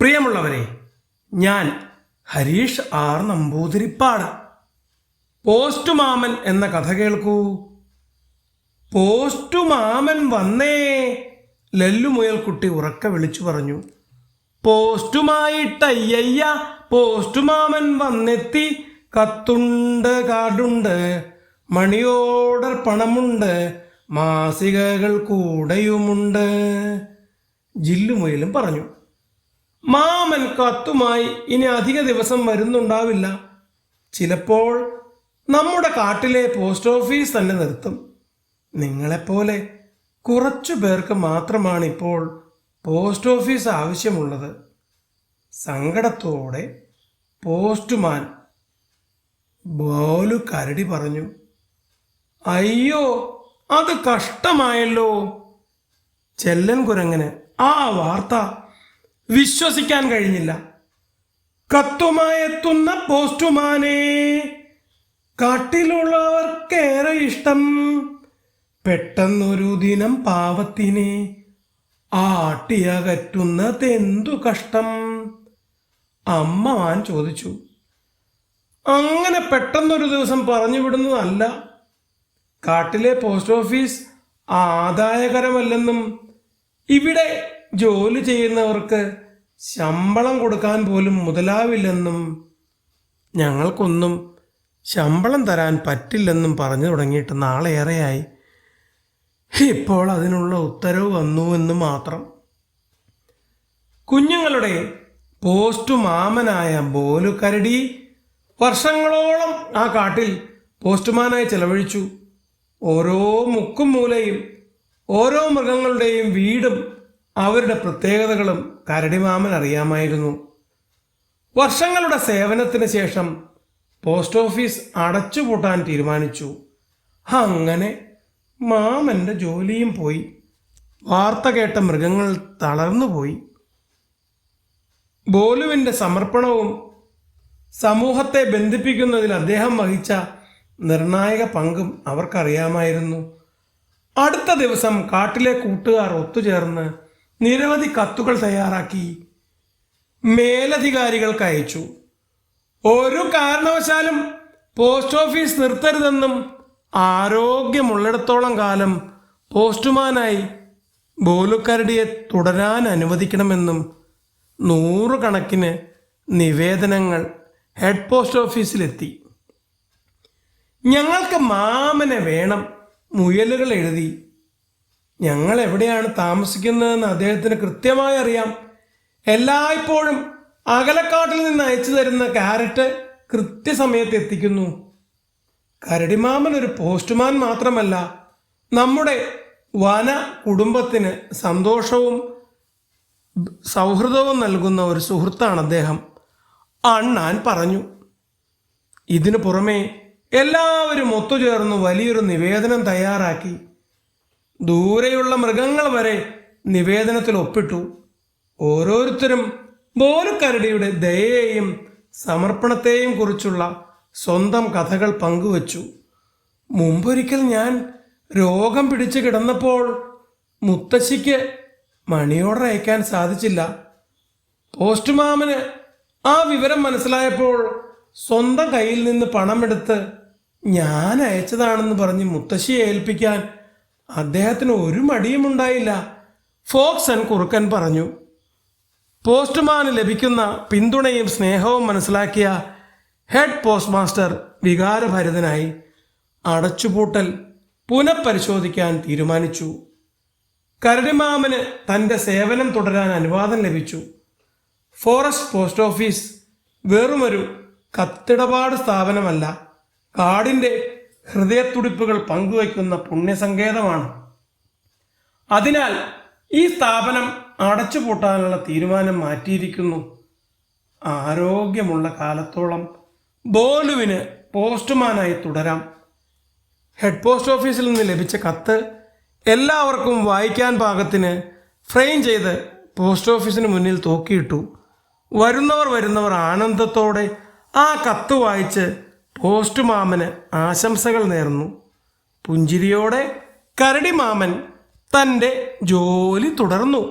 പ്രിയമുള്ളവരെ ഞാൻ ഹരീഷ് ആർ നമ്പൂതിരിപ്പാട്. പോസ്റ്റുമാമൻ എന്ന കഥ കേൾക്കൂ. പോസ്റ്റുമാമൻ വന്നേ ലല്ലുമുയൽക്കുട്ടി ഉറക്കെ വിളിച്ചു പറഞ്ഞു. പോസ്റ്റുമായിട്ടയ്യയ്യ പോസ്റ്റുമാമൻ വന്നെത്തി കത്തുണ്ട് കാടുണ്ട് മണി ഓർഡർ പണമുണ്ട് മാസികകൾ കൂടെയുമുണ്ട്. ജില്ലുമുയലും പറഞ്ഞു. മാമൻ കത്തുമായി ഇനി അധിക ദിവസം വരുന്നുണ്ടാവില്ല. ചിലപ്പോൾ നമ്മുടെ കാട്ടിലെ പോസ്റ്റ് ഓഫീസ് തന്നെ നിർത്തും. നിങ്ങളെപ്പോലെ കുറച്ചു പേർക്ക് മാത്രമാണിപ്പോൾ പോസ്റ്റ് ഓഫീസ് ആവശ്യമുള്ളത്. സങ്കടത്തോടെ പോസ്റ്റ്മാൻ ബോലു കരടി പറഞ്ഞു അയ്യോ അത് കഷ്ടമായല്ലോ. ചെല്ലൻ കുരങ്ങന് ആ വാർത്ത വിശ്വസിക്കാൻ കഴിഞ്ഞില്ല. കത്തുമായെത്തുന്ന പോസ്റ്റുമാനെ. കാട്ടിലുള്ളവർക്കേറെ ഇഷ്ടം. പെട്ടെന്നൊരു ദിനം പാവത്തിനെ ആട്ടിയകറ്റുന്നതെന്തു കഷ്ടം? അമ്മ മാൻ ചോദിച്ചു. അങ്ങനെ പെട്ടെന്നൊരു ദിവസം പറഞ്ഞു വിടുന്നതല്ല. കാട്ടിലെ പോസ്റ്റ് ഓഫീസ് ആദായകരമല്ലെന്നും ഇവിടെ ജോലി ചെയ്യുന്നവർക്ക് ശമ്പളം കൊടുക്കാൻ പോലും മുതലാവില്ലെന്നും ഞങ്ങൾക്കൊന്നും ശമ്പളം തരാൻ പറ്റില്ലെന്നും പറഞ്ഞു തുടങ്ങിയിട്ട് നാളേറെയായി. ഇപ്പോൾ അതിനുള്ള ഉത്തരവ് വന്നു എന്ന് മാത്രം. കുഞ്ഞുങ്ങളുടെ പോസ്റ്റു മാമനായ ബോലു കരടി വർഷങ്ങളോളം ആ കാട്ടിൽ പോസ്റ്റുമാനായി ചെലവഴിച്ചു. ഓരോ മുക്കും മൂലയും ഓരോ മൃഗങ്ങളുടെയും വീടും അവരുടെ പ്രത്യേകതകളും കരടിമാമൻ അറിയാമായിരുന്നു. വർഷങ്ങളുടെ സേവനത്തിന് ശേഷം പോസ്റ്റ് ഓഫീസ് അടച്ചുപൂട്ടാൻ തീരുമാനിച്ചു. അങ്ങനെ മാമന്റെ ജോലിയും പോയി. വാർത്ത കേട്ട മൃഗങ്ങൾ തളർന്നുപോയി. ബോലുവിന്റെ സമർപ്പണവും സമൂഹത്തെ ബന്ധിപ്പിക്കുന്നതിൽ അദ്ദേഹം വഹിച്ച നിർണായക പങ്കും അവർക്കറിയാമായിരുന്നു. അടുത്ത ദിവസം കാട്ടിലെ കൂട്ടുകാർ ഒത്തുചേർന്ന് നിരവധി കത്തുകൾ തയ്യാറാക്കി മേലധികാരികൾക്ക് അയച്ചു. ഒരു കാരണവശാലും പോസ്റ്റ് ഓഫീസ് നിർത്തരുതെന്നും ആരോഗ്യമുള്ളിടത്തോളം കാലം പോസ്റ്റുമാനായി ബോലുക്കരടിയെ തുടരാൻ അനുവദിക്കണമെന്നും നൂറുകണക്കിന് നിവേദനങ്ങൾ ഹെഡ് പോസ്റ്റ് ഓഫീസിലെത്തി. ഞങ്ങൾക്ക് മാമനെ വേണം മുയലുകൾ എഴുതി. ഞങ്ങൾ എവിടെയാണ് താമസിക്കുന്നതെന്ന് അദ്ദേഹത്തിന് കൃത്യമായി അറിയാം. എല്ലായ്പ്പോഴും അകലക്കാട്ടിൽ നിന്ന് അയച്ചു തരുന്ന കാരറ്റ് കൃത്യസമയത്ത് എത്തിക്കുന്നു. കരടിമാമൻ ഒരു പോസ്റ്റ്മാൻ മാത്രമല്ല നമ്മുടെ വന കുടുംബത്തിന് സന്തോഷവും സൗഹൃദവും നൽകുന്ന ഒരു സുഹൃത്താണ് അദ്ദേഹം. അണ്ണാൻ പറഞ്ഞു ഇതിനു പുറമെ എല്ലാവരും ഒത്തുചേർന്ന് വലിയൊരു നിവേദനം തയ്യാറാക്കി. ദൂരെയുള്ള മൃഗങ്ങൾ വരെ നിവേദനത്തിൽ ഒപ്പിട്ടു. ഓരോരുത്തരും ബോലുക്കരടിയുടെ ദയയെയും സമർപ്പണത്തെയും കുറിച്ചുള്ള സ്വന്തം കഥകൾ പങ്കുവച്ചു. മുമ്പൊരിക്കൽ ഞാൻ രോഗം പിടിച്ചു കിടന്നപ്പോൾ മുത്തശ്ശിക്ക് മണിയോർഡർ അയക്കാൻ സാധിച്ചില്ല. പോസ്റ്റ്മാമന് ആ വിവരം മനസ്സിലായപ്പോൾ സ്വന്തം കയ്യിൽ നിന്ന് പണമെടുത്ത് ഞാൻ അയച്ചതാണെന്ന് പറഞ്ഞ് മുത്തശ്ശിയെ ഏൽപ്പിക്കാൻ അദ്ദേഹത്തിന് ഒരു മടിയും ഉണ്ടായില്ല. ഫോക്സൺ കുറുക്കൻ പറഞ്ഞു പോസ്റ്റ്മാന് ലഭിക്കുന്ന പിന്തുണയും സ്നേഹവും മനസ്സിലാക്കിയ ഹെഡ് പോസ്റ്റ് മാസ്റ്റർ വികാരഭരിതനായി അടച്ചുപൂട്ടൽ പുനഃപരിശോധിക്കാൻ തീരുമാനിച്ചു. കരടിമാമന് തന്റെ സേവനം തുടരാൻ അനുവാദം ലഭിച്ചു. ഫോറസ്റ്റ് പോസ്റ്റ് ഓഫീസ് വെറുമൊരു കത്തിടപാട് സ്ഥാപനമല്ല കാടിന്റെ ഹൃദയത്തുടിപ്പുകൾ പങ്കുവയ്ക്കുന്ന പുണ്യസങ്കേതമാണ്. അതിനാൽ ഈ സ്ഥാപനം അടച്ചുപൂട്ടാനുള്ള തീരുമാനം മാറ്റിയിരിക്കുന്നു. ആരോഗ്യമുള്ള കാലത്തോളം ബോലുവിന് പോസ്റ്റ്മാനായി തുടരാം. ഹെഡ് പോസ്റ്റ് ഓഫീസിൽ നിന്ന് ലഭിച്ച കത്ത് എല്ലാവർക്കും വായിക്കാൻ പാകത്തിന് ഫ്രെയിം ചെയ്ത് പോസ്റ്റ് ഓഫീസിന് മുന്നിൽ തൂക്കിയിട്ടു. വരുന്നവർ വരുന്നവർ ആനന്ദത്തോടെ ആ കത്ത് വായിച്ച് പോസ്റ്റ് മാമന് ആശംസകൾ നേർന്നു. പുഞ്ചിരിയോടെ കരടി മാമൻ തന്റെ ജോലി തുടർന്നു.